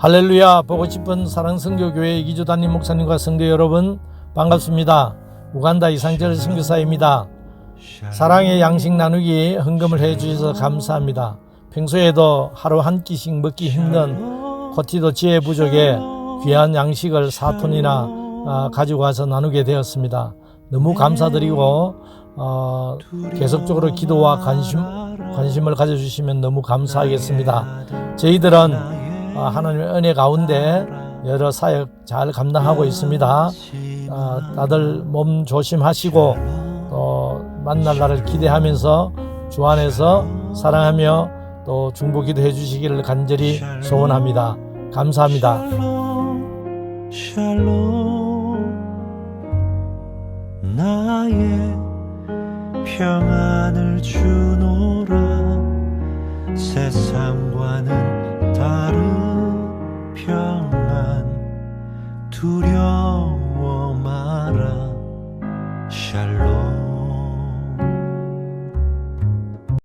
할렐루야 보고 싶은 사랑성교교회 이기주 담임 목사님과 성도 여러분 반갑습니다. 우간다 이상철 선교사입니다. 사랑의 양식 나누기 헌금을 해주셔서 감사합니다. 평소에도 하루 한 끼씩 먹기 힘든 코티도 지혜 부족에 귀한 양식을 4톤이나 아, 가지고 와서 나누게 되었습니다. 너무 감사드리고 어, 계속적으로 기도와 관심, 관심을 가져주시면 너무 감사하겠습니다. 저희들은 아, 하나님의 은혜 가운데 여러 사역 잘 감당하고 있습니다. 아, 다들 몸 조심하시고 또 만날 날을 기대하면서 주 안에서 사랑하며 또 중보 기도 해 주시기를 간절히 소원합니다. 감사합니다. 나의 평안을 주노 두려워 마라 샬롬.